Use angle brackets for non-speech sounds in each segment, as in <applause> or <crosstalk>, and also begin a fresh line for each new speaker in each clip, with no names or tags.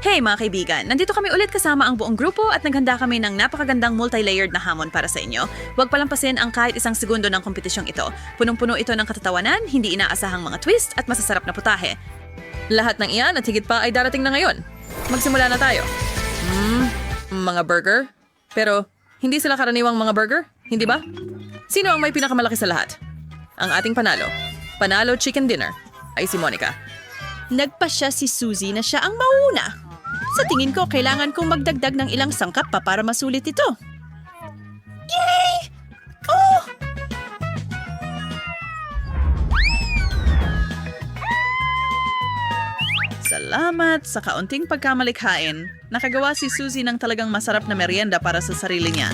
Hey mga kaibigan, nandito kami ulit kasama ang buong grupo at naghanda kami ng napakagandang multi-layered na hamon para sa inyo. Huwag palampasin ang kahit isang segundo ng kompetisyong ito. Punong-puno ito ng katatawanan, hindi inaasahang mga twist at masasarap na putahe. Lahat ng iyan at higit pa ay darating na ngayon. Magsimula na tayo. Hmm, mga burger? Pero hindi sila karaniwang mga burger, hindi ba? Sino ang may pinakamalaki sa lahat? Ang ating panalo. Panalo chicken dinner ay si Monica.
Nagpa siya si Suzy na siya ang mauna. Sa tingin ko, kailangan kong magdagdag ng ilang sangkap pa para masulit ito. Yay! Oh!
Salamat sa kaunting pagkamalikhain. Nakagawa si Suzy ng talagang masarap na merienda para sa sarili niya.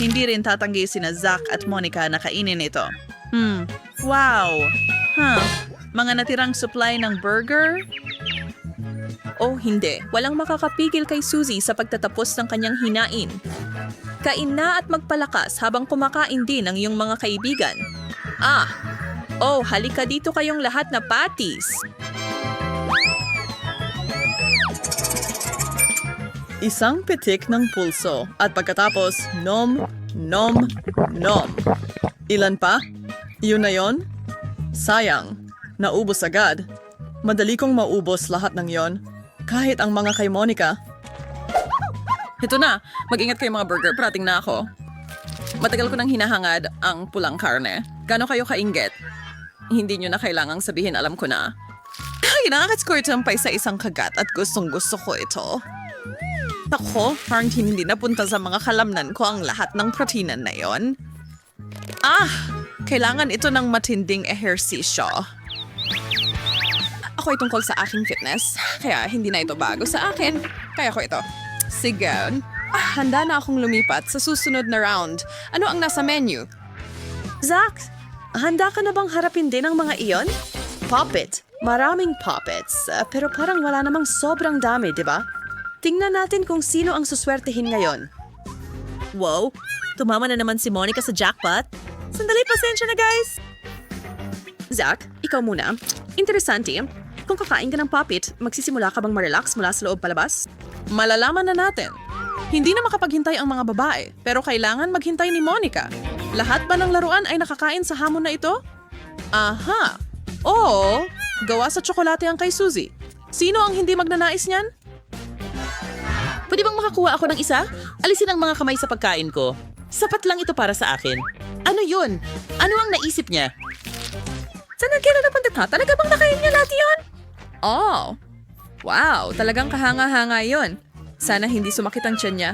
Hindi rin tatanggi sina Zach at Monica na kainin ito. Hmm, wow! Huh, mga natirang supply ng burger? Oh, hindi. Walang makakapigil kay Suzy sa pagtatapos ng kanyang hinain. Kain na at magpalakas habang kumakain din ang iyong mga kaibigan. Ah! Oh, halika dito kayong lahat na patis. Isang pitik ng pulso at pagkatapos, nom, nom, nom. Ilan pa? Yun na yon? Sayang, naubos agad. Madali kong maubos lahat ng yon. Kahit ang mga kay Monica. Ito na, mag-ingat kayo mga burger, parating na ako. Matagal ko nang hinahangad ang pulang karne. Gano'n kayo kainggit? Hindi nyo na kailangang sabihin, alam ko na. Ay, nakakasquirtampay sa isang kagat at gustong gusto ko ito. Ako, parang hindi napunta sa mga kalamnan ko ang lahat ng proteinan na yon. Ah, kailangan ito ng matinding ehersisyo. Ako ay tungkol sa aking fitness, kaya hindi na ito bago sa akin. Kaya ko ito. Sige. Ah, handa na akong lumipat sa susunod na round. Ano ang nasa menu? Zach, handa ka na bang harapin din ang mga iyon? Puppet. Maraming puppets. uh, pero parang wala namang sobrang dami, di ba? Tingnan natin kung sino ang suswertehin ngayon. Wow, tumama na naman si Monica sa jackpot. Sandali, pasensya na guys. Zach, ikaw muna. Interesante. Kung kakain ka ng puppet, magsisimula ka bang marelax mula sa loob palabas? Malalaman na natin. Hindi na makapaghintay ang mga babae, pero kailangan maghintay ni Monica. Lahat ba ng laruan ay nakakain sa hamon na ito? Aha! Oo, gawa sa tsokolate ang kay Suzy. Sino ang hindi magnanais niyan?
Pwede bang makakuha ako ng isa? Alisin ang mga kamay sa pagkain ko. Sapat lang ito para sa akin. Ano yun? Ano ang naisip niya?
Saan ang kailan napunta ka? Talaga bang nakain niya lahat yun? Oh, wow, talagang kahanga-hanga yun. Sana hindi sumakit ang tiyan niya.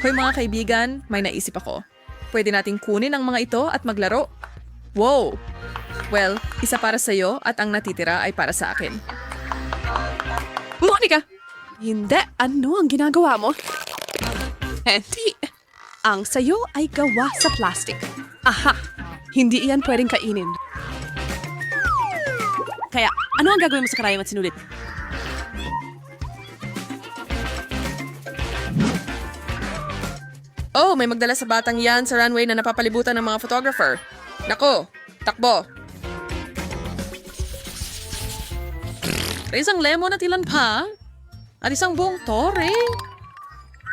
Hoy mga kaibigan, may naisip ako. Pwede nating kunin ang mga ito at maglaro. Wow! Well, isa para sa'yo at ang natitira ay para sa akin. Monica! Hindi, ano ang ginagawa mo? Hindi. Ang sayo ay gawa sa plastic. Aha! Hindi iyan pwedeng kainin. Kaya, ano ang gagawin mo sa karayom at sinulit? Oh, may magdala sa batang yan sa runway na napapalibutan ng mga photographer. Nako, takbo. Isang lemon at ilan pa? At isang buong tore?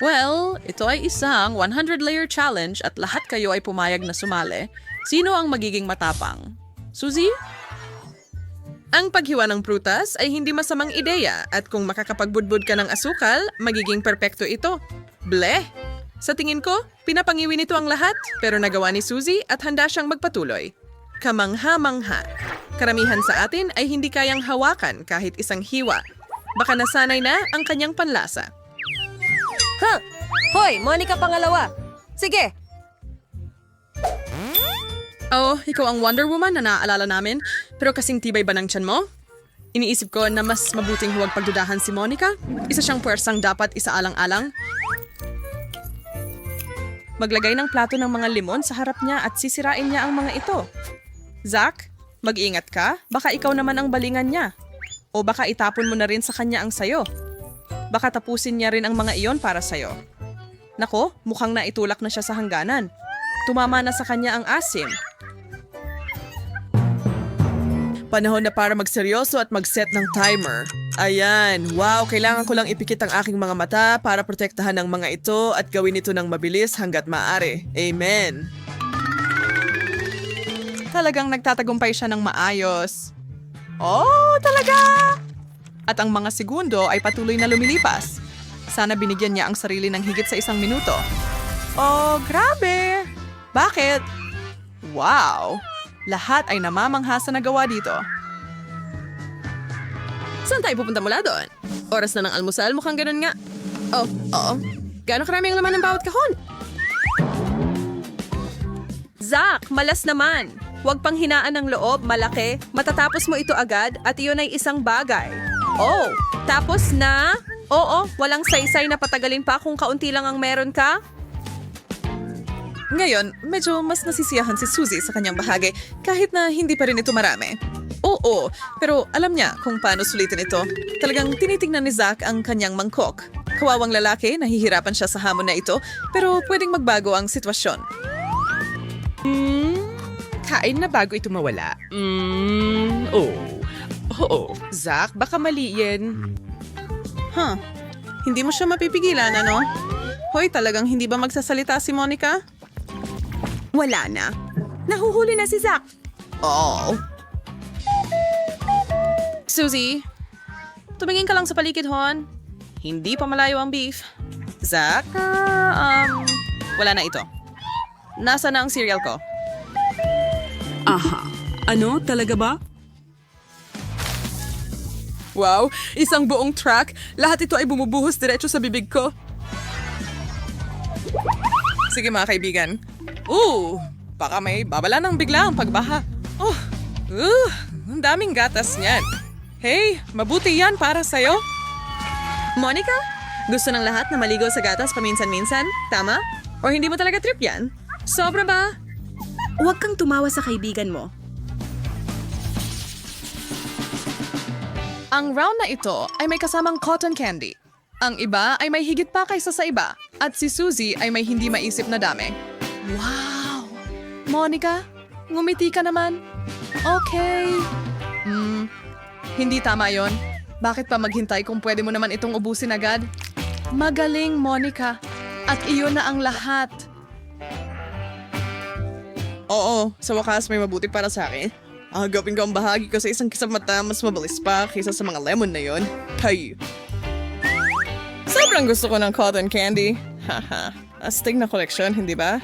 Well, ito ay isang 100-layer challenge at lahat kayo ay pumayag na sumali. Sino ang magiging matapang? Suzy? Ang paghiwa ng prutas ay hindi masamang ideya at kung makakapagbudbud ka ng asukal, magiging perpekto ito. Bleh! Sa tingin ko, pinapangiwi nito ang lahat pero nagawa ni Suzy at handa siyang magpatuloy. Kamangha-mangha. Karamihan sa atin ay hindi kayang hawakan kahit isang hiwa. Baka nasanay na ang kanyang panlasa.
Ha! Hoy, Monica pangalawa! Sige!
Oh, ikaw ang Wonder Woman na naaalala namin, pero kasing tibay ba ng tiyan mo? Iniisip ko na mas mabuting huwag pagdudahan si Monica. Isa siyang puwersang dapat isaalang-alang. Maglagay ng plato ng mga limon sa harap niya at sisirain niya ang mga ito. Zach, mag-ingat ka. Baka ikaw naman ang balingan niya. O baka itapon mo na rin sa kanya ang sayo. Baka tapusin niya rin ang mga iyon para sayo. Nako, mukhang naitulak na siya sa hangganan. Tumama na sa kanya ang asim. Panahon na para magseryoso at mag-set ng timer.
Ayan, wow, kailangan ko lang ipikit ang aking mga mata para protektahan ang mga ito at gawin ito ng mabilis hanggat maaari. Amen.
Talagang nagtatagumpay siya ng maayos. Oh, talaga! At ang mga segundo ay patuloy na lumilipas. Sana binigyan niya ang sarili ng higit sa isang minuto. Oh, grabe! Bakit? Wow! Lahat ay namamangha sa nagawa dito.
Saan tayo pupunta mula doon? Oras na ng almusal, mukhang ganun nga. Oh, oo. Gano'ng karami ang laman ng bawat kahon?
Zack, malas naman. Huwag pang hinaan ng loob, malaki. Matatapos mo ito agad at iyon ay isang bagay. Oh, tapos na? Oo, walang saysay na patagalin pa kung kaunti lang ang meron ka.
Ngayon, medyo mas nasisiyahan si Suzy sa kanyang bahagi kahit na hindi pa rin ito marami. Oo, pero alam niya kung paano sulitin ito. Talagang tinitingnan ni Zack ang kanyang mangkok. Kawawang lalaki, nahihirapan siya sa hamon na ito, pero pwedeng magbago ang sitwasyon.
Kain na bago ito mawala. Mm, oh. Oo. Zach, baka mali yan.
Huh. Hindi mo siya mapipigilan, ano? Hoy, talagang hindi ba magsasalita si Monica?
Wala na. Nahuhuli na si Zack.
Oh. Suzy, tumingin ka lang sa paligid, hon. Hindi pa malayo ang beef. Zack, ah, um, wala na ito. Nasa na ang cereal ko?
Aha. Ano? Talaga ba?
Wow, isang buong track. Lahat ito ay bumubuhos diretso sa bibig ko.
Sige mga kaibigan. Ooh, baka may babala ng bigla ang pagbaha. Oh, uh, ang daming gatas niyan. Hey, mabuti yan para sa'yo.
Monica, gusto ng lahat na maligo sa gatas paminsan-minsan? Tama? O hindi mo talaga trip yan? Sobra ba?
Huwag kang tumawa sa kaibigan mo.
Ang round na ito ay may kasamang cotton candy. Ang iba ay may higit pa kaysa sa iba. At si Suzy ay may hindi maisip na dami. Wow! Monica, ngumiti ka naman. Okay. Hmm, hindi tama yon. Bakit pa maghintay kung pwede mo naman itong ubusin agad? Magaling, Monica. At iyon na ang lahat.
Oo, sa wakas may mabuti para sa akin. Agapin ko ang bahagi ko sa isang kisap mata mas mabilis pa kaysa sa mga lemon na yon. Hay! Sobrang gusto ko ng cotton candy. Haha, astig na koleksyon, hindi ba?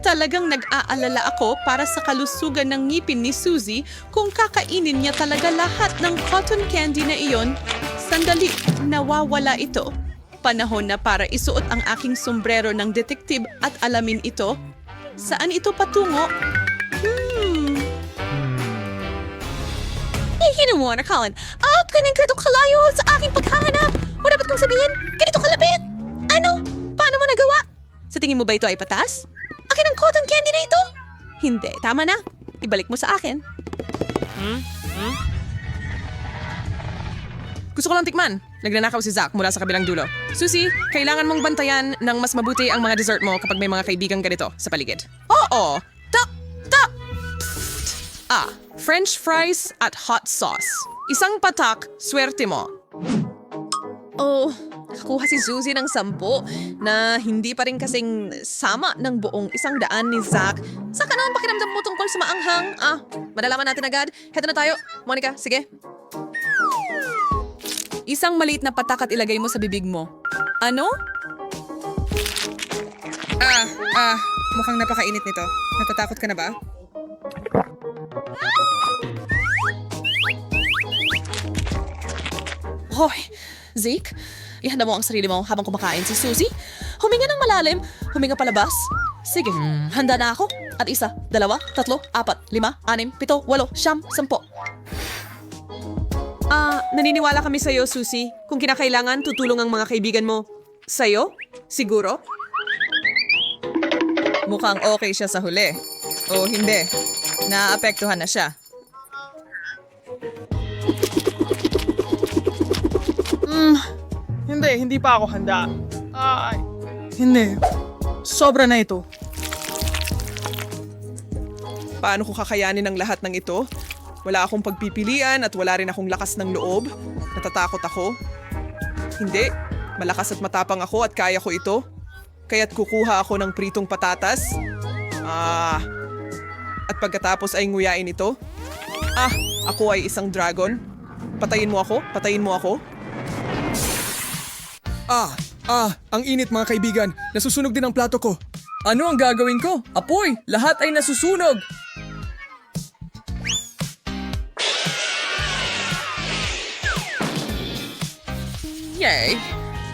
Talagang nag-aalala ako para sa kalusugan ng ngipin ni Suzy kung kakainin niya talaga lahat ng cotton candy na iyon. Sandali, nawawala ito. Panahon na para isuot ang aking sombrero ng detektiv at alamin ito. Saan ito patungo? Hmm.
Eh, mo na, Colin. Ah, ganun ganito kalayo sa aking paghahanap. Wala ba't kong sabihin? Ganito kalapit. Ano? Paano mo nagawa?
Sa tingin mo ba ito ay patas?
Akin ang cotton candy na ito.
Hindi, tama na. Ibalik mo sa akin. Gusto ko lang tikman. Nagnanakaw si Zack mula sa kabilang dulo. Susie, kailangan mong bantayan ng mas mabuti ang mga dessert mo kapag may mga kaibigang ganito sa paligid. Oo! Ta! Ta! Ah, french fries at hot sauce. Isang patak, swerte mo. Oh, nakakuha si Susie ng sampo na hindi pa rin kasing sama ng buong isang daan ni Zack. Saka na ang pakiramdam mo tungkol sa maanghang? Ah, madalaman natin agad. Heto na tayo. Monica, sige. Isang maliit na patak at ilagay mo sa bibig mo. Ano?
Ah, ah, mukhang napakainit nito. Natatakot ka na ba?
Hoy, Zeke, ihanda mo ang sarili mo habang kumakain si Susie. Huminga ng malalim, huminga palabas. Sige, handa na ako. At isa, dalawa, tatlo, apat, lima, anim, pito, walo, siyam, sampo. Ah, naniniwala kami sa'yo, Susie. Kung kinakailangan, tutulong ang mga kaibigan mo. Sa'yo? Siguro?
Mukhang okay siya sa huli. O hindi. Naapektuhan na siya.
Hindi, hindi pa ako handa. Ay. Hindi. Sobra na ito.
Paano ko kakayanin ang lahat ng ito? Wala akong pagpipilian at wala rin akong lakas ng loob. Natatakot ako. Hindi. Malakas at matapang ako at kaya ko ito. Kaya't kukuha ako ng pritong patatas. Ah. At pagkatapos ay nguyain ito. Ah, ako ay isang dragon. Patayin mo ako? Patayin mo ako?
Ah, ah, ang init mga kaibigan. Nasusunog din ang plato ko. Ano ang gagawin ko? Apoy! Lahat ay nasusunog!
Yay!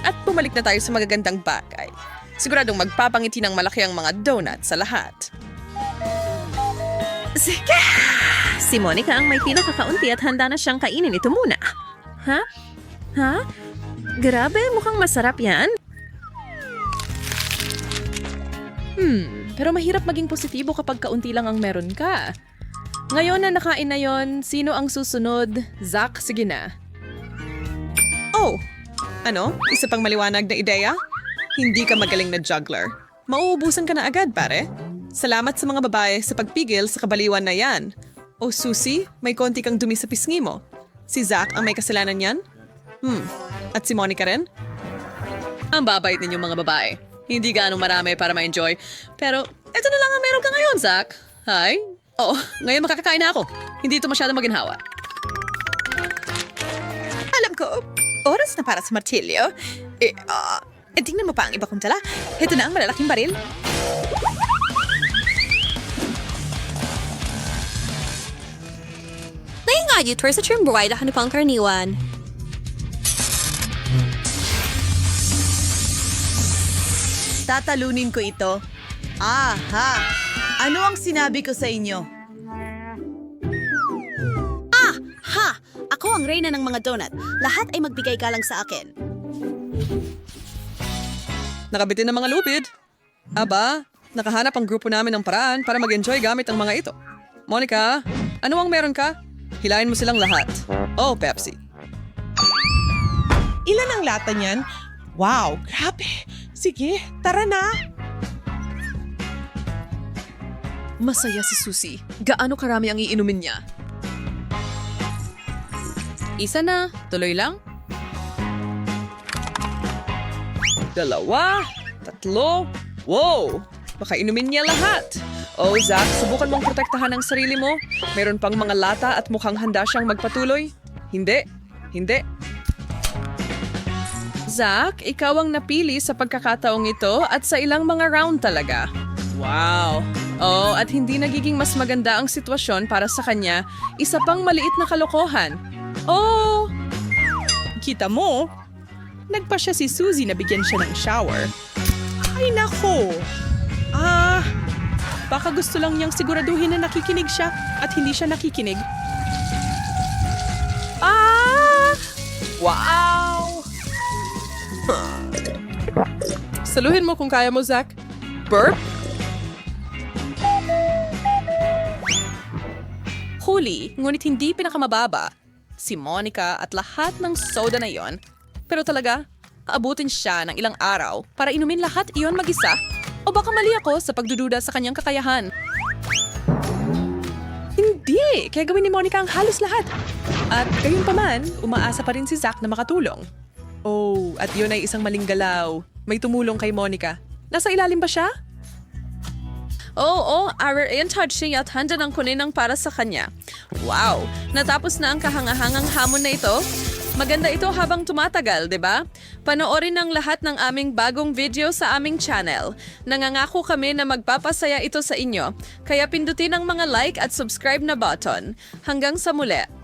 At bumalik na tayo sa magagandang bagay. Siguradong magpapangiti ng malaki ang mga donut sa lahat.
Sige! Si Monica ang may pinakakaunti at handa na siyang kainin ito muna. Ha? Ha? Grabe, mukhang masarap yan.
Hmm, pero mahirap maging positibo kapag kaunti lang ang meron ka. Ngayon na nakain na yon, sino ang susunod? Zach, sige na.
Oh, ano? Isa pang maliwanag na ideya? Hindi ka magaling na juggler. Mauubusan ka na agad, pare. Salamat sa mga babae sa pagpigil sa kabaliwan na yan. Oh, Susie, may konti kang dumi sa pisngi mo. Si Zach ang may kasalanan yan? Hmm, at si Monica rin?
Ang babait ninyong mga babae. Hindi gaano marami para ma-enjoy. Pero, eto na lang ang meron ka ngayon, Zach. Hi? Oo, ngayon makakakain na ako. Hindi ito masyado maginhawa.
Alam ko, oras na para sa martilyo. Eh, ah, eh, tingnan mo pa ang iba kong tala. Ito na ang malalaking baril.
Ngayon nga, sa term buhay na pang karniwan.
Tatalunin ko ito. Aha! Ano ang sinabi ko sa inyo?
Ah! Ha! Ako ang reyna ng mga donut. Lahat ay magbigay ka lang sa akin.
Nakabitin ng mga lupid. Aba, nakahanap ang grupo namin ng paraan para mag-enjoy gamit ang mga ito. Monica, ano ang meron ka? Hilahin mo silang lahat. Oh, Pepsi.
Ilan ang lata niyan? Wow, grabe. Sige, tara na.
Masaya si Susie. Gaano karami ang iinumin niya? Isa na. Tuloy lang. Dalawa. Tatlo. Wow! Baka inumin niya lahat. Oh, Zach, subukan mong protektahan ang sarili mo. Meron pang mga lata at mukhang handa siyang magpatuloy. Hindi. Hindi. Zach, ikaw ang napili sa pagkakataong ito at sa ilang mga round talaga. Wow! Oh, at hindi nagiging mas maganda ang sitwasyon para sa kanya, isa pang maliit na kalokohan. Oh!
Kita mo, nagpa siya si Suzy na bigyan siya ng shower. Ay nako! Ah, baka gusto lang niyang siguraduhin na nakikinig siya at hindi siya nakikinig.
Ah! Wow! <laughs> Saluhin mo kung kaya mo, Zach. Burp? Huli, ngunit hindi pinakamababa. Si Monica at lahat ng soda na yon. Pero talaga, aabutin siya ng ilang araw para inumin lahat iyon mag-isa? O baka mali ako sa pagdududa sa kanyang kakayahan? Hindi! Kaya gawin ni Monica ang halos lahat. At gayon pa man, umaasa pa rin si Zack na makatulong. Oh, at yun ay isang maling galaw. May tumulong kay Monica. Nasa ilalim ba siya? Oo, oh, our in touch siya at handa ng kunin ang para sa kanya. Wow, natapos na ang kahangahangang hamon na ito. Maganda ito habang tumatagal, di ba? Panoorin ang lahat ng aming bagong video sa aming channel. Nangangako kami na magpapasaya ito sa inyo. Kaya pindutin ang mga like at subscribe na button. Hanggang sa muli.